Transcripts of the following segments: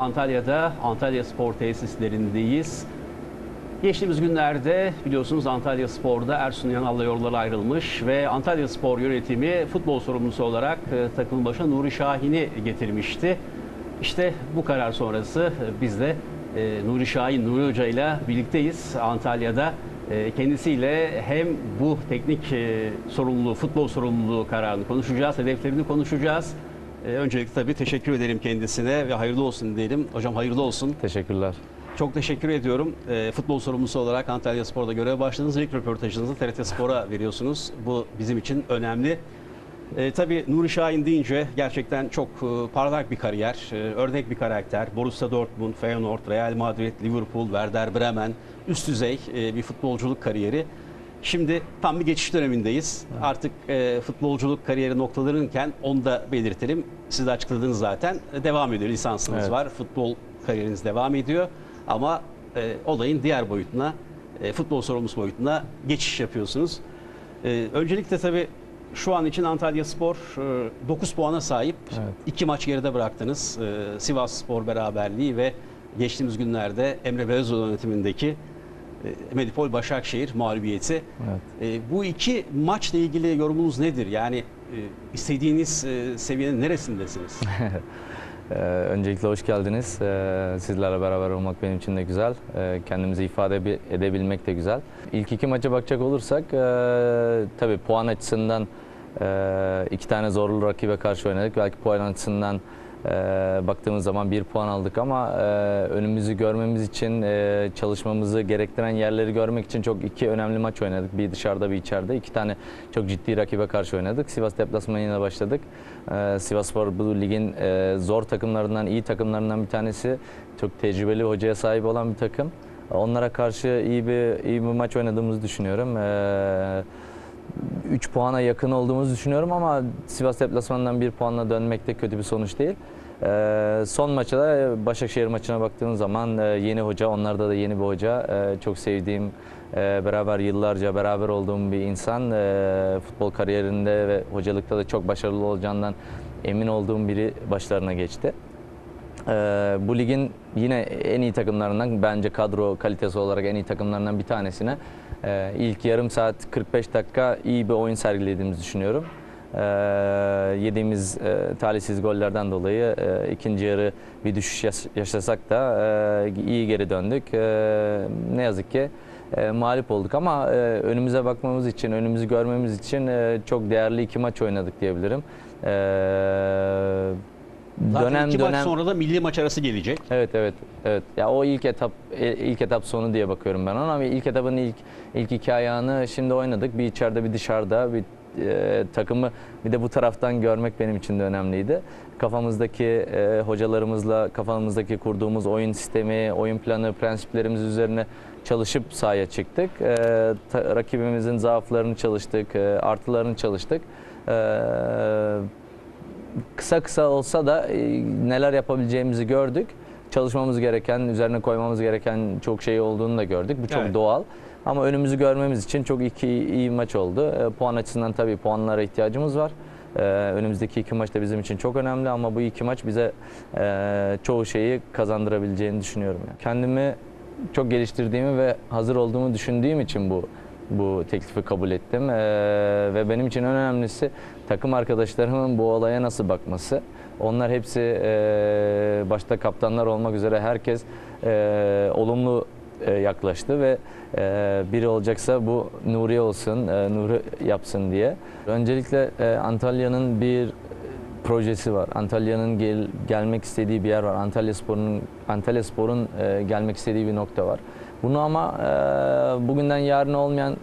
Antalya'da Antalya Spor tesislerindeyiz. Geçtiğimiz günlerde biliyorsunuz Antalya Spor'da Ersun Yanal'la yolları ayrılmış ve Antalya Spor yönetimi futbol sorumlusu olarak e, takımın başına Nuri Şahin'i getirmişti. İşte bu karar sonrası e, biz de e, Nuri Şahin, Nuri Hoca ile birlikteyiz Antalya'da. Kendisiyle hem bu teknik sorumluluğu, futbol sorumluluğu kararını konuşacağız, hedeflerini konuşacağız. E, öncelikle tabii teşekkür ederim kendisine ve hayırlı olsun diyelim. Hocam hayırlı olsun. Teşekkürler. Çok teşekkür ediyorum. E, futbol sorumlusu olarak Antalya Spor'da görev başladınız. İlk röportajınızı TRT Spor'a veriyorsunuz. Bu bizim için önemli. E, tabii Nuri Şahin deyince gerçekten çok e, parlak bir kariyer, e, örnek bir karakter. Borussia Dortmund, Feyenoord, Real Madrid, Liverpool, Werder Bremen, üst düzey e, bir futbolculuk kariyeri. Şimdi tam bir geçiş dönemindeyiz. Artık e, futbolculuk kariyeri noktalarınken onu da belirtelim. Siz de açıkladınız zaten. Devam ediyor, lisansınız Evet. var. Futbol kariyeriniz devam ediyor. Ama e, olayın diğer boyutuna, e, futbol sorumlusu boyutuna geçiş yapıyorsunuz. E, öncelikle tabii şu an için Antalya Spor e, 9 puana sahip. Evet. İki maç geride bıraktınız. E, Sivas Spor beraberliği ve geçtiğimiz günlerde Emre Belezoğlu yönetimindeki Medipol Başakşehir mağlubiyeti. Evet. E, bu iki maçla ilgili yorumunuz nedir? Yani e, istediğiniz e, seviyenin neresindesiniz? Öncelikle hoş geldiniz. Ee, sizlerle beraber olmak benim için de güzel. Kendimizi ifade ebi- edebilmek de güzel. İlk iki maça bakacak olursak e, tabii puan açısından e, iki tane zorlu rakibe karşı oynadık. Belki puan açısından e, baktığımız zaman bir puan aldık ama e, önümüzü görmemiz için e, çalışmamızı gerektiren yerleri görmek için çok iki önemli maç oynadık. Bir dışarıda bir içeride. İki tane çok ciddi rakibe karşı oynadık. Sivas deplasmanıyla başladık. Ee, Sivasspor bu ligin e, zor takımlarından, iyi takımlarından bir tanesi. Çok tecrübeli hocaya sahip olan bir takım. Onlara karşı iyi bir iyi bir maç oynadığımızı düşünüyorum. 3 puana yakın olduğumuzu düşünüyorum ama Sivas deplasmanından 1 puanla dönmek de kötü bir sonuç değil. Ee, son maça da Başakşehir maçına baktığım zaman e, yeni hoca, onlarda da yeni bir hoca. E, çok sevdiğim, e, beraber yıllarca beraber olduğum bir insan. Futbol kariyerinde ve hocalıkta da çok başarılı olacağından emin olduğum biri başlarına geçti. Bu ligin yine en iyi takımlarından bence kadro kalitesi olarak en iyi takımlarından bir tanesine ilk yarım saat 45 dakika iyi bir oyun sergilediğimizi düşünüyorum. Ee, yediğimiz e, talihsiz gollerden dolayı e, ikinci yarı bir düşüş yaş- yaşasak da e, iyi geri döndük. E, ne yazık ki e, mağlup olduk ama e, önümüze bakmamız için, önümüzü görmemiz için e, çok değerli iki maç oynadık diyebilirim. E, Zaten iki maç sonra da milli maç arası gelecek. Evet evet evet. Ya o ilk etap e, ilk etap sonu diye bakıyorum ben ona ama ilk etapın ilk ilk iki ayağını şimdi oynadık. Bir içeride bir dışarıda bir e, takımı bir de bu taraftan görmek benim için de önemliydi. Kafamızdaki e, hocalarımızla kafamızdaki kurduğumuz oyun sistemi, oyun planı, prensiplerimiz üzerine çalışıp sahaya çıktık. E, ta- rakibimizin zaaflarını çalıştık, e, artılarını çalıştık. E, kısa kısa olsa da e, neler yapabileceğimizi gördük. Çalışmamız gereken, üzerine koymamız gereken çok şey olduğunu da gördük. Bu çok Evet. doğal. Ama önümüzü görmemiz için çok iki iyi maç oldu. E, puan açısından tabii puanlara ihtiyacımız var. E, önümüzdeki iki maç da bizim için çok önemli ama bu iki maç bize e, çoğu şeyi kazandırabileceğini düşünüyorum. Yani. Kendimi çok geliştirdiğimi ve hazır olduğumu düşündüğüm için bu bu teklifi kabul ettim. E, ve benim için en önemlisi takım arkadaşlarımın bu olaya nasıl bakması. Onlar hepsi e, başta kaptanlar olmak üzere herkes e, olumlu yaklaştı ve e, biri olacaksa bu Nuri olsun, e, Nuri yapsın diye. Öncelikle e, Antalya'nın bir projesi var. Antalya'nın gel, gelmek istediği bir yer var. Antalya Spor'un Antalya Spor'un e, gelmek istediği bir nokta var. Bunu ama e, bugünden yarına olmayan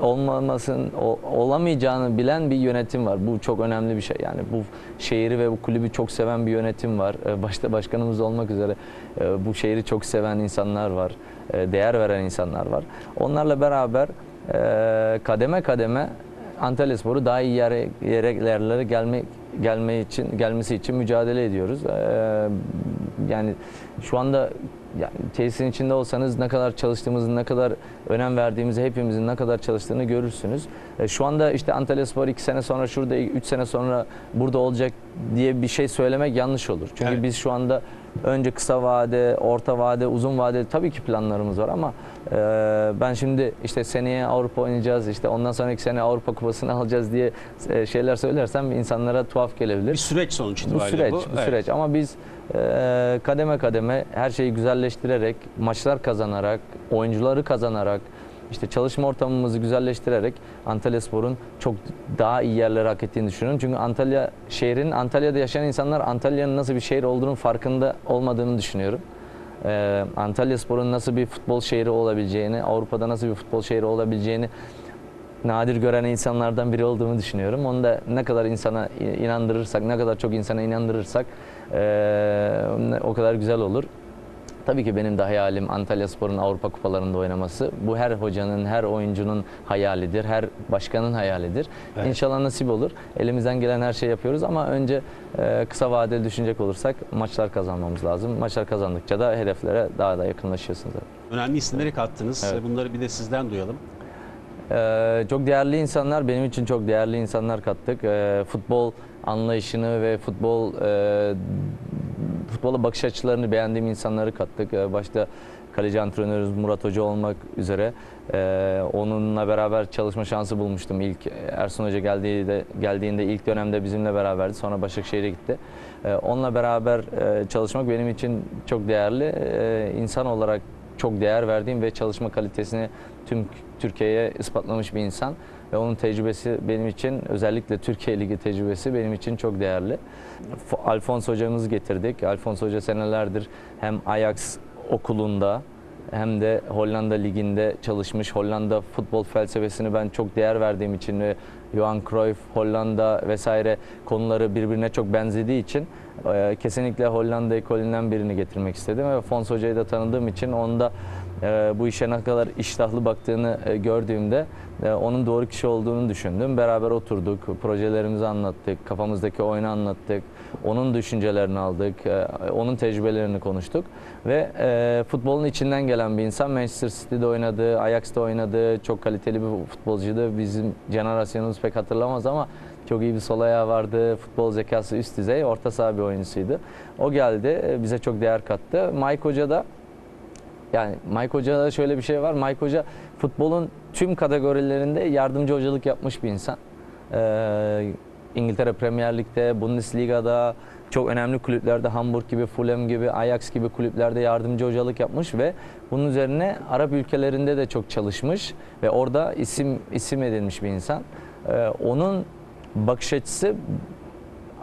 olmamasın o- olamayacağını bilen bir yönetim var. Bu çok önemli bir şey. Yani bu şehri ve bu kulübü çok seven bir yönetim var. E, Başta başkanımız olmak üzere e, bu şehri çok seven insanlar var. E, Değer veren insanlar var. Onlarla beraber e, kademe kademe Antalyaspor'u daha iyi yere, yerlere gelme gelme için gelmesi için mücadele ediyoruz. Ee, yani şu anda yani tesisin içinde olsanız ne kadar çalıştığımızı, ne kadar önem verdiğimizi, hepimizin ne kadar çalıştığını görürsünüz. Şu anda işte Antalyaspor iki sene sonra şurada, üç sene sonra burada olacak diye bir şey söylemek yanlış olur. Çünkü Evet. biz şu anda önce kısa vade, orta vade, uzun vade tabii ki planlarımız var ama e, ben şimdi işte seneye Avrupa oynayacağız, işte ondan sonraki sene Avrupa Kupası'nı alacağız diye e, şeyler söylersem insanlara tuhaf gelebilir. Bir süreç sonuç Bu itibariyle süreç, bu. bu Evet. süreç ama biz e, kademe kademe her şeyi güzelleştirerek, maçlar kazanarak, oyuncuları kazanarak, işte çalışma ortamımızı güzelleştirerek Antalya Spor'un çok daha iyi yerlere hak ettiğini düşünüyorum. Çünkü Antalya şehrin, Antalya'da yaşayan insanlar Antalya'nın nasıl bir şehir olduğunun farkında olmadığını düşünüyorum. E, Antalya Spor'un nasıl bir futbol şehri olabileceğini, Avrupa'da nasıl bir futbol şehri olabileceğini nadir gören insanlardan biri olduğumu düşünüyorum. Onu da ne kadar insana inandırırsak, ne kadar çok insana inandırırsak eee, o kadar güzel olur. Tabii ki benim de hayalim Antalya Spor'un Avrupa Kupalarında oynaması. Bu her hocanın, her oyuncunun hayalidir, her başkanın hayalidir. Evet. İnşallah nasip olur. Elimizden gelen her şeyi yapıyoruz ama önce eee, kısa vadeli düşünecek olursak maçlar kazanmamız lazım. Maçlar kazandıkça da hedeflere daha da yakınlaşıyorsunuz. Önemli isimleri kattınız. Evet. Bunları bir de sizden duyalım. Ee, çok değerli insanlar, benim için çok değerli insanlar kattık. Ee, futbol anlayışını ve futbol e, futbola bakış açılarını beğendiğim insanları kattık. Ee, başta kaleci antrenörümüz Murat Hoca olmak üzere ee, onunla beraber çalışma şansı bulmuştum. İlk Ersun Hoca geldiğinde, geldiğinde ilk dönemde bizimle beraberdi. Sonra Başakşehir'e gitti. Ee, onunla beraber e, çalışmak benim için çok değerli. İnsan olarak çok değer verdiğim ve çalışma kalitesini tüm Türkiye'ye ispatlamış bir insan ve onun tecrübesi benim için özellikle Türkiye Ligi tecrübesi benim için çok değerli. Alfons hocamızı getirdik. Alfons hoca senelerdir hem Ajax okulunda hem de Hollanda liginde çalışmış. Hollanda futbol felsefesini ben çok değer verdiğim için ve Johan Cruyff, Hollanda vesaire konuları birbirine çok benzediği için kesinlikle Hollanda ekolünden birini getirmek istedim ve Fons Hoca'yı da tanıdığım için onda e, bu işe ne kadar iştahlı baktığını e, gördüğümde e, onun doğru kişi olduğunu düşündüm. Beraber oturduk, projelerimizi anlattık, kafamızdaki oyunu anlattık, onun düşüncelerini aldık, e, onun tecrübelerini konuştuk ve futbolun içinden gelen bir insan. Manchester City'de oynadı, Ajax'ta oynadı, çok kaliteli bir futbolcuydu. Bizim jenerasyonumuz pek hatırlamaz ama çok iyi bir sol ayağı vardı. Futbol zekası üst düzey. Orta saha bir oyuncusuydu. O geldi. Bize çok değer kattı. Mike Hoca da yani Mike Hoca'da şöyle bir şey var. Mike Hoca futbolun tüm kategorilerinde yardımcı hocalık yapmış bir insan. Ee, İngiltere Premier Lig'de, Bundesliga'da, çok önemli kulüplerde Hamburg gibi, Fulham gibi, Ajax gibi kulüplerde yardımcı hocalık yapmış ve bunun üzerine Arap ülkelerinde de çok çalışmış ve orada isim isim edilmiş bir insan. Ee, onun bakış açısı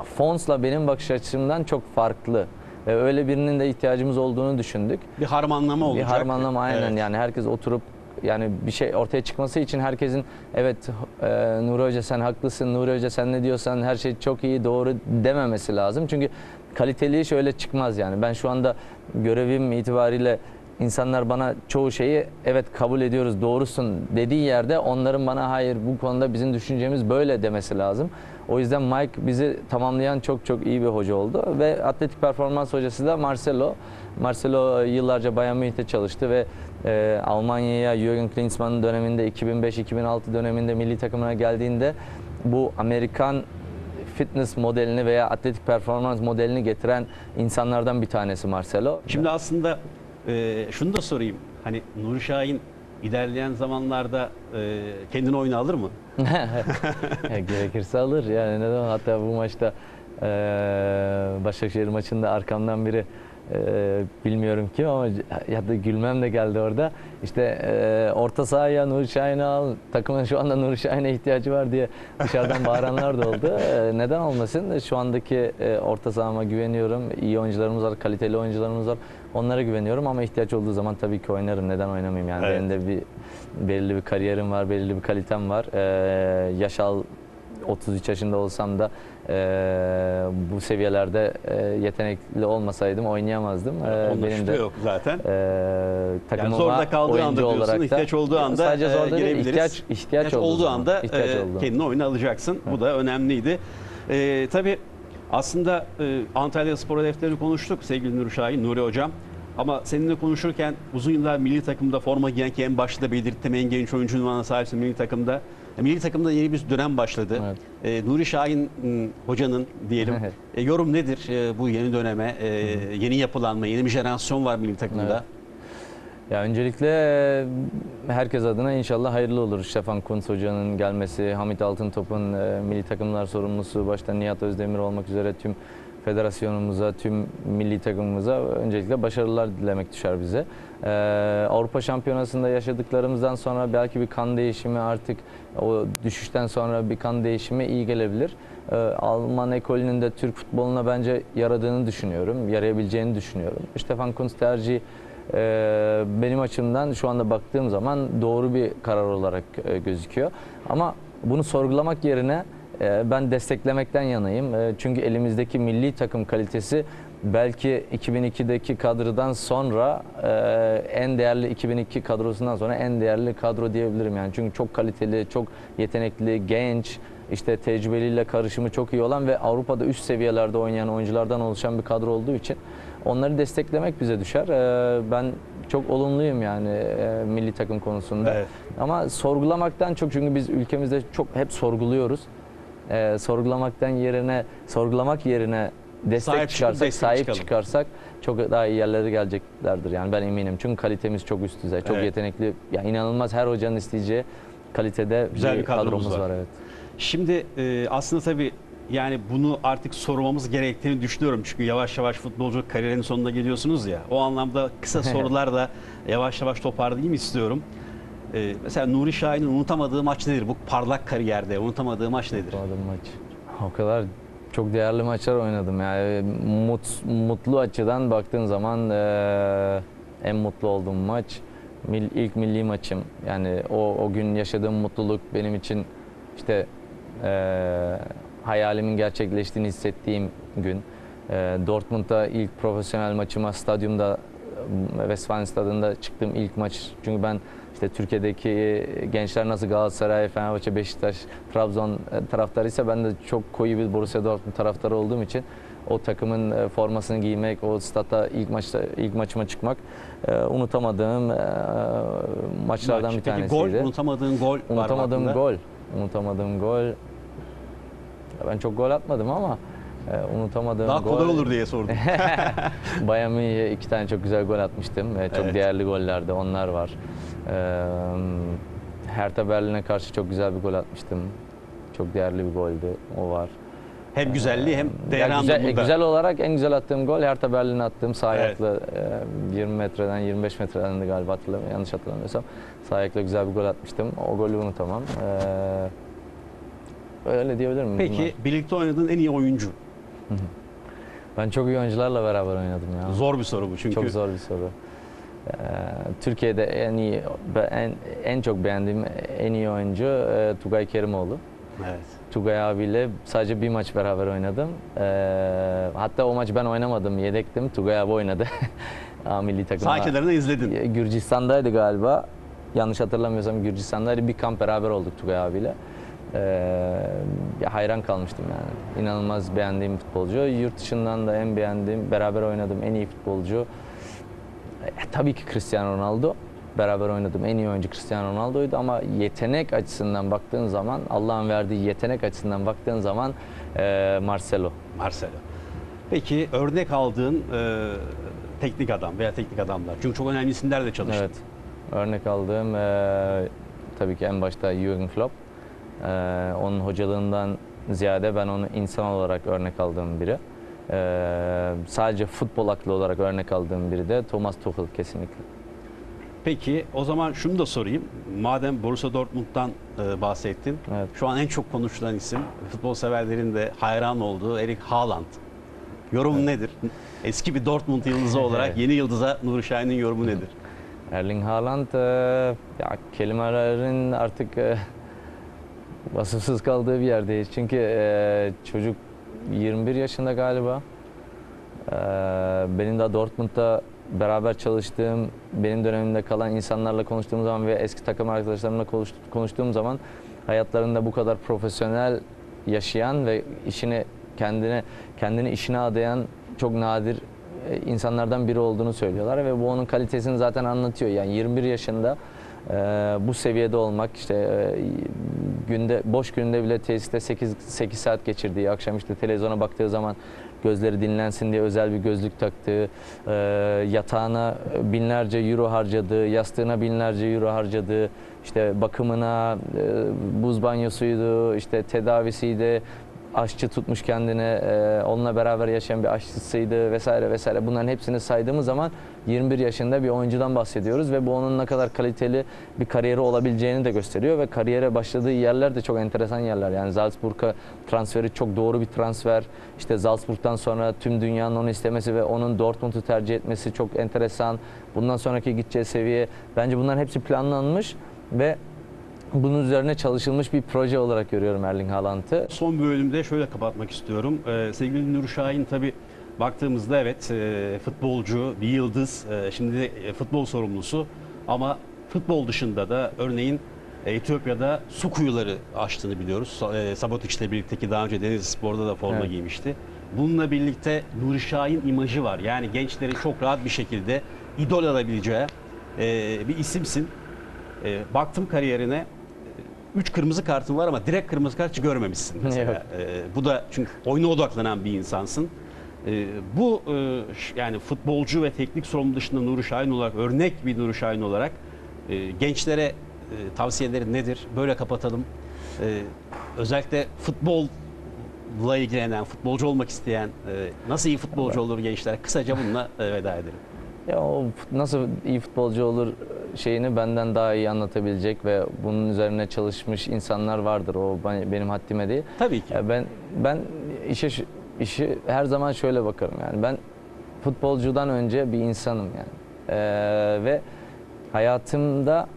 Fons'la benim bakış açımdan çok farklı öyle birinin de ihtiyacımız olduğunu düşündük. Bir harmanlama Bir olacak. harmanlama aynen Evet. yani herkes oturup yani bir şey ortaya çıkması için herkesin evet e, Nuri Hoca sen haklısın, Nuri Hoca sen ne diyorsan her şey çok iyi doğru dememesi lazım. Çünkü kaliteli şöyle çıkmaz yani. Ben şu anda görevim itibariyle insanlar bana çoğu şeyi evet kabul ediyoruz doğrusun dediği yerde onların bana hayır bu konuda bizim düşüncemiz böyle demesi lazım. O yüzden Mike bizi tamamlayan çok çok iyi bir hoca oldu ve atletik performans hocası da Marcelo. Marcelo yıllarca Bayern Münih'te çalıştı ve e, Almanya'ya Jürgen Klinsmann'ın döneminde 2005-2006 döneminde milli takımına geldiğinde bu Amerikan fitness modelini veya atletik performans modelini getiren insanlardan bir tanesi Marcelo. Şimdi aslında e, şunu da sorayım. Hani Nuri Şahin ilerleyen zamanlarda e, kendini oyuna alır mı? Gerekirse alır yani neden hatta bu maçta eee Başakşehir maçında arkamdan biri eee, bilmiyorum kim ama ya da gülmem de geldi orada. İşte eee, orta sahaya Nuri Şahin'i al. Takımın şu anda Nuri Şahin'e ihtiyacı var diye dışarıdan bağıranlar da oldu. Eee, neden olmasın? Şu andaki eee, orta sahama güveniyorum. İyi oyuncularımız var, kaliteli oyuncularımız var. Onlara güveniyorum ama ihtiyaç olduğu zaman tabii ki oynarım. Neden oynamayayım yani? Evet. Benim de bir belirli bir kariyerim var, belirli bir kalitem var. Ee, yaş al 33 yaşında olsam da e, bu seviyelerde e, yetenekli olmasaydım oynayamazdım. Ee, Onun benim de yok zaten. e, takımıma zorda kaldığı anda olarak da ihtiyaç olduğu anda, sadece e, zorda değil, girebiliriz. ihtiyaç, ihtiyaç, İhtiyaç olduğu anda ihtiyaç e, olduğu kendini oyuna alacaksın. Bu da önemliydi. E, tabii aslında e, Antalya Spor hedefleri konuştuk sevgili Nuri Şahin, Nuri Hocam. Ama seninle konuşurken uzun yıllar milli takımda forma giyen ki en başta belirttim en genç oyuncu unvanına sahipsin milli takımda. Milli takımda yeni bir dönem başladı. Evet. E, Nuri Şahin m, hocanın diyelim Evet. e, yorum nedir e, bu yeni döneme? E, yeni yapılanma, yeni bir jenerasyon var milli takımda. Evet. Ya öncelikle e, herkes adına inşallah hayırlı olur. Stefan Kuntz hocanın gelmesi, Hamit Altıntop'un e, milli takımlar sorumlusu, başta Nihat Özdemir olmak üzere tüm federasyonumuza, tüm milli takımımıza öncelikle başarılar dilemek düşer bize. Ee, Avrupa Şampiyonası'nda yaşadıklarımızdan sonra belki bir kan değişimi artık o düşüşten sonra bir kan değişimi iyi gelebilir. Ee, Alman ekolünün de Türk futboluna bence yaradığını düşünüyorum, yarayabileceğini düşünüyorum. Stefan Kuntz tercihi ee, benim açımdan şu anda baktığım zaman doğru bir karar olarak e, gözüküyor. Ama bunu sorgulamak yerine ben desteklemekten yanayım. E, Çünkü elimizdeki milli takım kalitesi belki 2002'deki kadrodan sonra e, en değerli 2002 kadrosundan sonra en değerli kadro diyebilirim yani. Çünkü çok kaliteli, çok yetenekli, genç, işte tecrübeliyle karışımı çok iyi olan ve Avrupa'da üst seviyelerde oynayan oyunculardan oluşan bir kadro olduğu için onları desteklemek bize düşer. Ee, Ben çok olumluyum yani e, milli takım konusunda. Evet. Ama sorgulamaktan çok çünkü biz ülkemizde çok hep sorguluyoruz. Ee, sorgulamaktan yerine sorgulamak yerine destek Sahip çıkarsak, destek sahip çıkalım. çıkarsak çok daha iyi yerlere geleceklerdir yani ben eminim. Çünkü kalitemiz çok üst düzey, çok Evet. yetenekli. Ya inanılmaz her hocanın isteyeceği kalitede Güzel bir kadromuz kadromuz var. var. evet. Şimdi e, aslında tabii yani bunu artık sormamız gerektiğini düşünüyorum. Çünkü yavaş yavaş futbolculuk kariyerinin sonuna geliyorsunuz ya. O anlamda kısa sorular da yavaş yavaş toparlayayım istiyorum. E, mesela Nuri Şahin'in unutamadığı maç nedir? Bu parlak kariyerde unutamadığı maç nedir? Unutamadım maç. O kadar çok değerli maçlar oynadım. Yani mut, mutlu açıdan baktığın zaman eee, en mutlu olduğum maç mil, ilk milli maçım. Yani o o gün yaşadığım mutluluk benim için işte eee, hayalimin gerçekleştiğini hissettiğim gün. Eee Dortmund'da ilk profesyonel maçıma stadyumda e, Westfalen stadında çıktığım ilk maç. Çünkü ben işte Türkiye'deki gençler nasıl Galatasaray, Fenerbahçe, Beşiktaş, Trabzon e, taraftarıysa ben de çok koyu bir Borussia Dortmund taraftarı olduğum için o takımın e, formasını giymek, o statta ilk maçta ilk maçıma çıkmak e, unutamadığım maçlardan Maç. bir Peki tanesiydi. gol, unutamadığın gol var mı Unutamadığım aklında? gol. Unutamadığım gol. Ben çok gol atmadım ama e, unutamadığım Daha gol. kolay olur diye sordum. Bayern Münih'e iki tane çok güzel gol atmıştım. E, Çok Evet. değerli gollerde onlar var. E, Hertha Berlin'e karşı çok güzel bir gol atmıştım. Çok değerli bir goldü. O var. hem güzelliği hem Ya değeri güzel, anlamında. güzel olarak en güzel attığım gol Hertha Berlin'e attığım sağ Evet. ayakla e, 20 metreden 25 metreden de galiba hatırlamıyorum. Yanlış hatırlamıyorsam sağ ayakla güzel bir gol atmıştım. O golü unutamam. E, öyle diyebilirim. bunlar. Peki birlikte oynadığın en iyi oyuncu? Ben çok iyi oyuncularla beraber oynadım ya. Zor bir soru bu çünkü. Çok zor bir soru. Ee, Türkiye'de en iyi, en, en çok beğendiğim en iyi oyuncu e, Tugay Kerimoğlu. Evet. Tugay abiyle sadece bir maç beraber oynadım. Ee, hatta o maç ben oynamadım, yedektim. Tugay abi oynadı. A milli takım. Sağ kenarını izledin. Gürcistan'daydı galiba. Yanlış hatırlamıyorsam Gürcistan'daydı. Bir kamp beraber olduk Tugay abiyle. Ya hayran kalmıştım yani. İnanılmaz beğendiğim futbolcu. Yurt dışından da en beğendiğim, beraber oynadığım en iyi futbolcu e, tabii ki Cristiano Ronaldo. Beraber oynadığım en iyi oyuncu Cristiano Ronaldo'ydu ama yetenek açısından baktığın zaman, Allah'ın verdiği yetenek açısından baktığın zaman e, Marcelo. Marcelo. Peki örnek aldığın e, teknik adam veya teknik adamlar. Çünkü çok önemli isimlerle çalıştın. Evet. Örnek aldığım e, tabii ki en başta Jürgen Klopp. E, onun hocalığından ziyade ben onu insan olarak örnek aldığım biri. E, sadece futbol aklı olarak örnek aldığım biri de Thomas Tuchel kesinlikle. Peki o zaman şunu da sorayım. Madem Borussia Dortmund'dan e, bahsettin. Evet. Şu an en çok konuşulan isim futbol severlerin de hayran olduğu Erik Haaland. Yorum nedir? Eski bir Dortmund yıldızı olarak Evet. yeni yıldıza Nuri Şahin'in yorumu nedir? Erling Haaland e, ya kelimelerin artık e, vasıfsız kaldığı bir yerdeyiz. Çünkü e, çocuk 21 yaşında galiba. E, benim de Dortmund'da beraber çalıştığım, benim dönemimde kalan insanlarla konuştuğum zaman ve eski takım arkadaşlarımla konuş- konuştuğum zaman hayatlarında bu kadar profesyonel yaşayan ve işini kendine kendini işine adayan çok nadir e, insanlardan biri olduğunu söylüyorlar ve bu onun kalitesini zaten anlatıyor. Yani 21 yaşında e, bu seviyede olmak işte e, günde boş günde bile tesiste 8 8 saat geçirdiği, akşam işte televizyona baktığı zaman gözleri dinlensin diye özel bir gözlük taktığı, e, yatağına binlerce euro harcadığı, yastığına binlerce euro harcadığı, işte bakımına, e, buz banyosuydu, işte tedavisiydi, aşçı tutmuş kendine, e, onunla beraber yaşayan bir aşçısıydı vesaire vesaire. Bunların hepsini saydığımız zaman 21 yaşında bir oyuncudan bahsediyoruz ve bu onun ne kadar kaliteli bir kariyeri olabileceğini de gösteriyor ve kariyere başladığı yerler de çok enteresan yerler. Yani Salzburg'a transferi çok doğru bir transfer. İşte Salzburg'dan sonra tüm dünyanın onu istemesi ve onun Dortmund'u tercih etmesi çok enteresan. Bundan sonraki gideceği seviye bence bunların hepsi planlanmış ve bunun üzerine çalışılmış bir proje olarak görüyorum Erling Haaland'ı. Son bölümde şöyle kapatmak istiyorum. Ee, sevgili Nur Şahin tabii baktığımızda evet e, futbolcu, bir yıldız, e, şimdi e, futbol sorumlusu ama futbol dışında da örneğin e, Etiyopya'da su kuyuları açtığını biliyoruz. E, Sabotic'le birlikte ki daha önce Denizli Spor'da da forma Evet. giymişti. Bununla birlikte Nuri Şahin imajı var. Yani gençleri çok rahat bir şekilde idol alabileceği e, bir isimsin. E, baktım kariyerine. 3 kırmızı kartın var ama direkt kırmızı kart görmemişsin mesela. Yok. E, bu da çünkü oyuna odaklanan bir insansın. E, bu e, yani futbolcu ve teknik sorumlu dışında Nuri Şahin olarak örnek bir Nuri Şahin olarak e, gençlere e, tavsiyeleri nedir? Böyle kapatalım. E, özellikle futbolla ilgilenen, futbolcu olmak isteyen, e, nasıl iyi futbolcu olur gençler? Kısaca bununla e, veda edelim. Ya o nasıl iyi futbolcu olur şeyini benden daha iyi anlatabilecek ve bunun üzerine çalışmış insanlar vardır. O ben- benim haddime değil. Tabii ki. Ben ben işe işi her zaman şöyle bakarım yani ben futbolcudan önce bir insanım yani Ee, ve hayatımda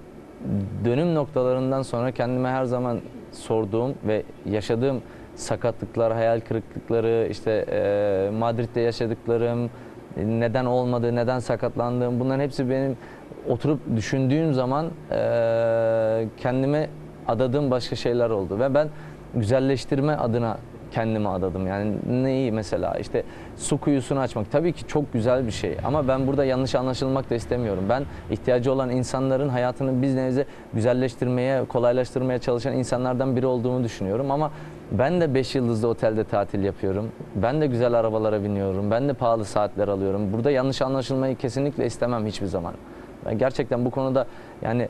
dönüm noktalarından sonra kendime her zaman sorduğum ve yaşadığım sakatlıklar, hayal kırıklıkları, işte e, Madrid'de yaşadıklarım, neden olmadı, neden sakatlandığım bunların hepsi benim oturup düşündüğüm zaman e, kendime adadığım başka şeyler oldu ve ben güzelleştirme adına kendime adadım. Yani neyi mesela işte su kuyusunu açmak tabii ki çok güzel bir şey ama ben burada yanlış anlaşılmak da istemiyorum. Ben ihtiyacı olan insanların hayatını biz nevize güzelleştirmeye, kolaylaştırmaya çalışan insanlardan biri olduğumu düşünüyorum ama ben de 5 yıldızlı otelde tatil yapıyorum. Ben de güzel arabalara biniyorum. Ben de pahalı saatler alıyorum. Burada yanlış anlaşılmayı kesinlikle istemem hiçbir zaman. Ben gerçekten bu konuda yani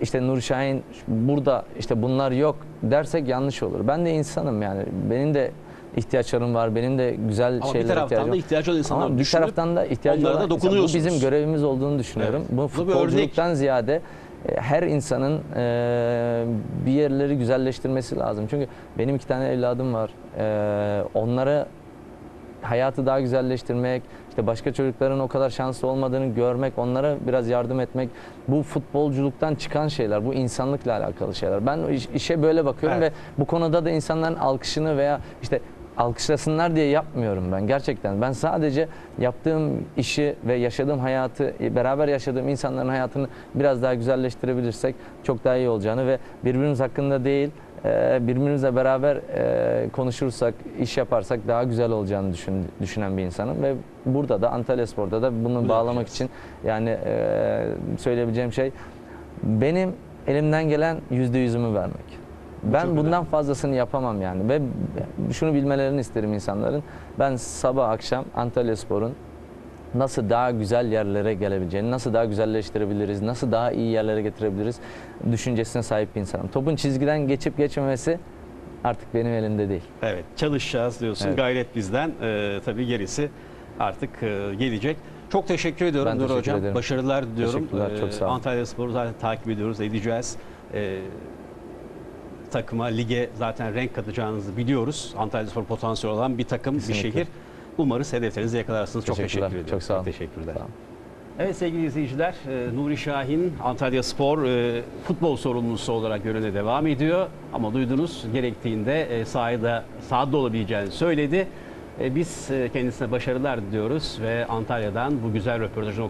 işte Nur Şahin burada işte bunlar yok dersek yanlış olur. Ben de insanım yani. Benim de ihtiyaçlarım var. Benim de güzel Ama bir şeylere taraftan ihtiyacım da var. ihtiyacı olan insanlar Ama bir taraftan da ihtiyacı onlara da olan insan- bu dokunuyorsunuz. bizim görevimiz olduğunu düşünüyorum. Evet. Bu bir futbolculuktan ziyade e, her insanın e, bir yerleri güzelleştirmesi lazım. Çünkü benim iki tane evladım var. E, onlara hayatı daha güzelleştirmek, işte başka çocukların o kadar şanslı olmadığını görmek, onlara biraz yardım etmek bu futbolculuktan çıkan şeyler, bu insanlıkla alakalı şeyler. Ben iş- işe böyle bakıyorum Evet. ve bu konuda da insanların alkışını veya işte alkışlasınlar diye yapmıyorum ben gerçekten. Ben sadece yaptığım işi ve yaşadığım hayatı, e, beraber yaşadığım insanların hayatını biraz daha güzelleştirebilirsek çok daha iyi olacağını ve birbirimiz hakkında değil, birbirimizle beraber e, konuşursak, iş yaparsak daha güzel olacağını düşün, düşünen bir insanım ve burada da Antalya Spor'da da bunu bağlamak yapacağız. için yani e, söyleyebileceğim şey benim elimden gelen yüzde yüzümü vermek. Ben çok bundan fazlasını yapamam yani ve şunu bilmelerini isterim insanların. Ben sabah akşam Antalya Spor'un nasıl daha güzel yerlere gelebileceğini, nasıl daha güzelleştirebiliriz, nasıl daha iyi yerlere getirebiliriz düşüncesine sahip bir insanım. Topun çizgiden geçip geçmemesi artık benim elimde değil. Evet çalışacağız diyorsun. Evet. Gayret bizden. Ee, tabii gerisi artık e, gelecek. Çok teşekkür ediyorum Ben Nur teşekkür Hocam. ederim. Başarılar diliyorum. Teşekkürler, çok sağ olun. Antalya Spor'u zaten takip ediyoruz, edeceğiz. Ee, takıma, lige zaten renk katacağınızı biliyoruz. Antalya Spor potansiyel olan bir takım, Kesinlikle. bir şehir. Umarız hedeflerinizi yakalarsınız. Çok teşekkür ediyorum. çok sağ olun. teşekkürler. Sağ olun. Evet sevgili izleyiciler, e, Nuri Şahin Antalya Spor e, futbol sorumlusu olarak görevine devam ediyor. Ama duydunuz gerektiğinde e, sahada, sahada olabileceğini söyledi. Biz kendisine başarılar diliyoruz ve Antalya'dan bu güzel röportajı